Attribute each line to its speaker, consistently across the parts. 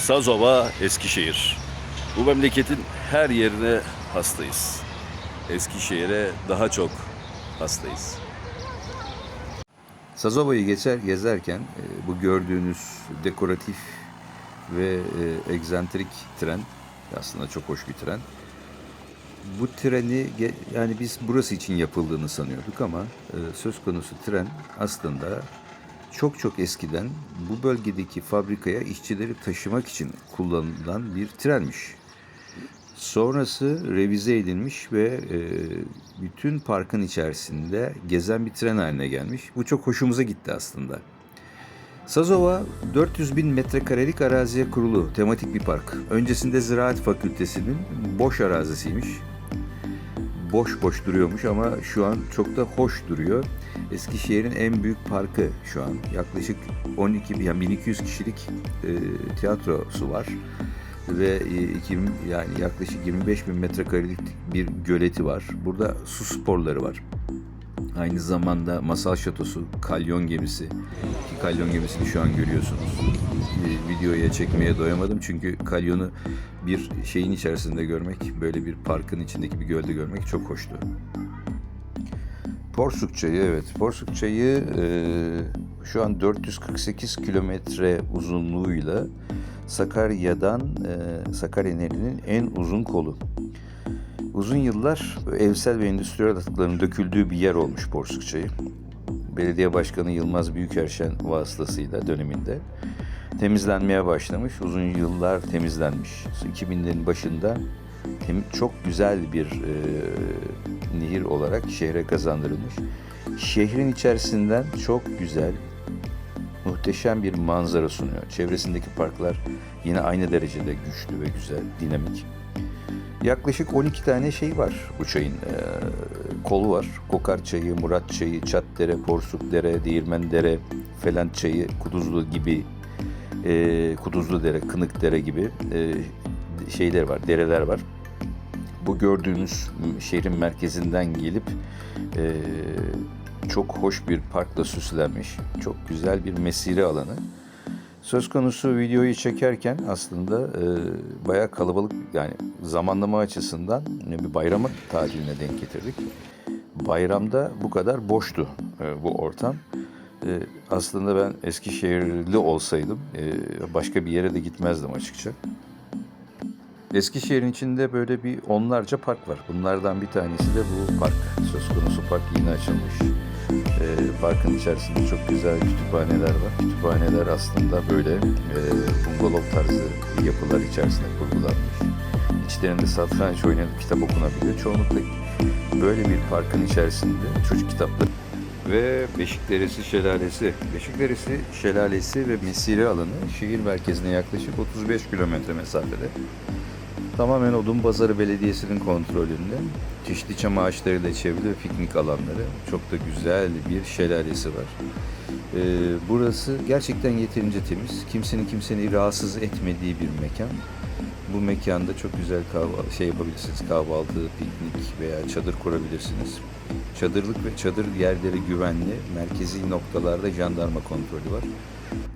Speaker 1: Sazova, Eskişehir. Bu memleketin her yerine hastayız. Eskişehir'e daha çok hastayız.
Speaker 2: Sazova'yı geçer gezerken e, bu gördüğünüz dekoratif ve e, egzantrik tren aslında çok hoş bir tren. Bu treni yani biz burası için yapıldığını sanıyorduk ama e, söz konusu tren aslında çok çok eskiden bu bölgedeki fabrikaya işçileri taşımak için kullanılan bir trenmiş. Sonrası revize edilmiş ve e, bütün parkın içerisinde gezen bir tren haline gelmiş. Bu çok hoşumuza gitti aslında. Sazova 400 bin metrekarelik araziye kurulu tematik bir park. Öncesinde Ziraat Fakültesi'nin boş arazisiymiş. Boş boş duruyormuş ama şu an çok da hoş duruyor. Eskişehir'in en büyük parkı şu an. Yaklaşık 12 bin- yani 1200 kişilik e, tiyatrosu var ve e, iki- yani yaklaşık 25 bin metrekarelik bir göleti var. Burada su sporları var. Aynı zamanda masal şatosu, kalyon gemisi. Ki kalyon gemisini şu an görüyorsunuz. E, videoya çekmeye doyamadım çünkü kalyonu bir şeyin içerisinde görmek, böyle bir parkın içindeki bir gölde görmek çok hoştu. Porsuk Çayı evet. Porsuk Çayı e, şu an 448 kilometre uzunluğuyla Sakarya'dan e, Sakarya Nehri'nin en uzun kolu. Uzun yıllar evsel ve endüstriyel atıkların döküldüğü bir yer olmuş Porsuk Çayı. Belediye Başkanı Yılmaz Büyükerşen vasıtasıyla döneminde temizlenmeye başlamış. Uzun yıllar temizlenmiş. 2000'lerin başında çok güzel bir e, nehir olarak şehre kazandırılmış. Şehrin içerisinden çok güzel, muhteşem bir manzara sunuyor. Çevresindeki parklar yine aynı derecede güçlü ve güzel, dinamik. Yaklaşık 12 tane şey var bu çayın. Ee, kolu var. Kokar çayı, Murat çayı, Çatdere, Porsukdere, Değirmendere, Felent çayı, Kuduzlu gibi, e, Kuduzlu dere, Kınıkdere gibi e, şeyler var, dereler var. Bu gördüğünüz şehrin merkezinden gelip e, çok hoş bir parkla süslenmiş, çok güzel bir mesire alanı. Söz konusu videoyu çekerken aslında e, bayağı kalabalık yani zamanlama açısından bir bayram tatiline denk getirdik. Bayramda bu kadar boştu e, bu ortam. E, aslında ben Eskişehirli olsaydım e, başka bir yere de gitmezdim açıkça. Eskişehir'in içinde böyle bir onlarca park var. Bunlardan bir tanesi de bu park. Söz konusu park yeni açılmış. Ee, parkın içerisinde çok güzel kütüphaneler var. Kütüphaneler aslında böyle e, bungalov tarzı yapılar içerisinde kurgulanmış. İçlerinde satranç oynanıp kitap okunabiliyor. Çoğunlukla böyle bir parkın içerisinde çocuk kitapları ve Beşikderesi Şelalesi. Beşikderesi Şelalesi ve mesire alanı şehir merkezine yaklaşık 35 kilometre mesafede. Tamamen Odunpazarı Belediyesi'nin kontrolünde. Çeşitli çam ağaçlarıyla çevrili ve piknik alanları. Çok da güzel bir şelalesi var. Ee, burası gerçekten yeterince temiz. Kimsenin kimseni rahatsız etmediği bir mekan. Bu mekanda çok güzel kahvaltı, şey yapabilirsiniz. Kahvaltı, piknik veya çadır kurabilirsiniz. Çadırlık ve çadır yerleri güvenli. Merkezi noktalarda jandarma kontrolü var.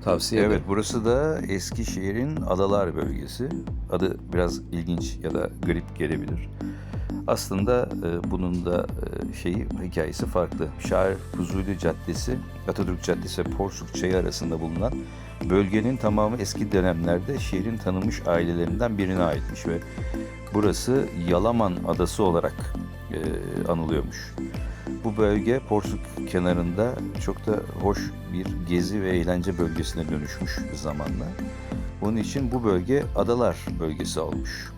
Speaker 2: Tavsiye Evet burası da Eskişehir'in Adalar bölgesi. Adı biraz ilginç ya da garip gelebilir. Aslında e, bunun da e, şeyi hikayesi farklı. Şair Fuzuli Caddesi, Atatürk Caddesi ve Porsuk Çayı arasında bulunan bölgenin tamamı eski dönemlerde şehrin tanınmış ailelerinden birine aitmiş ve burası Yalaman Adası olarak e, anılıyormuş. Bu bölge Porsuk kenarında çok da hoş bir gezi ve eğlence bölgesine dönüşmüş zamanla. Bunun için bu bölge adalar bölgesi olmuş.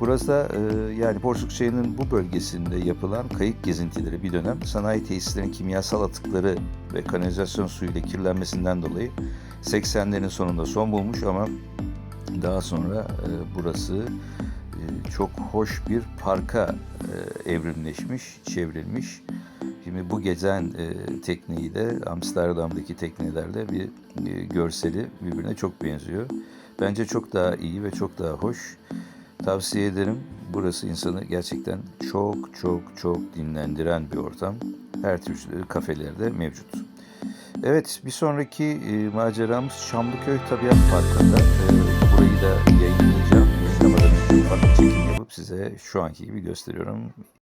Speaker 2: Burası da e, yani Porsuk Çayı'nın bu bölgesinde yapılan kayık gezintileri bir dönem sanayi tesislerinin kimyasal atıkları ve kanalizasyon suyuyla kirlenmesinden dolayı 80'lerin sonunda son bulmuş ama daha sonra e, burası e, çok hoş bir parka e, evrimleşmiş, çevrilmiş. Şimdi bu gezen e, tekneyi de Amsterdam'daki teknelerle bir e, görseli birbirine çok benziyor. Bence çok daha iyi ve çok daha hoş. Tavsiye ederim. Burası insanı gerçekten çok çok çok dinlendiren bir ortam. Her türlü kafelerde mevcut. Evet bir sonraki e, maceramız Çamlıköy Tabiat Parkı'nda. E, burayı da yayınlayacağım. Yayınlamadan önce ufak çekim yapıp size şu anki gibi gösteriyorum.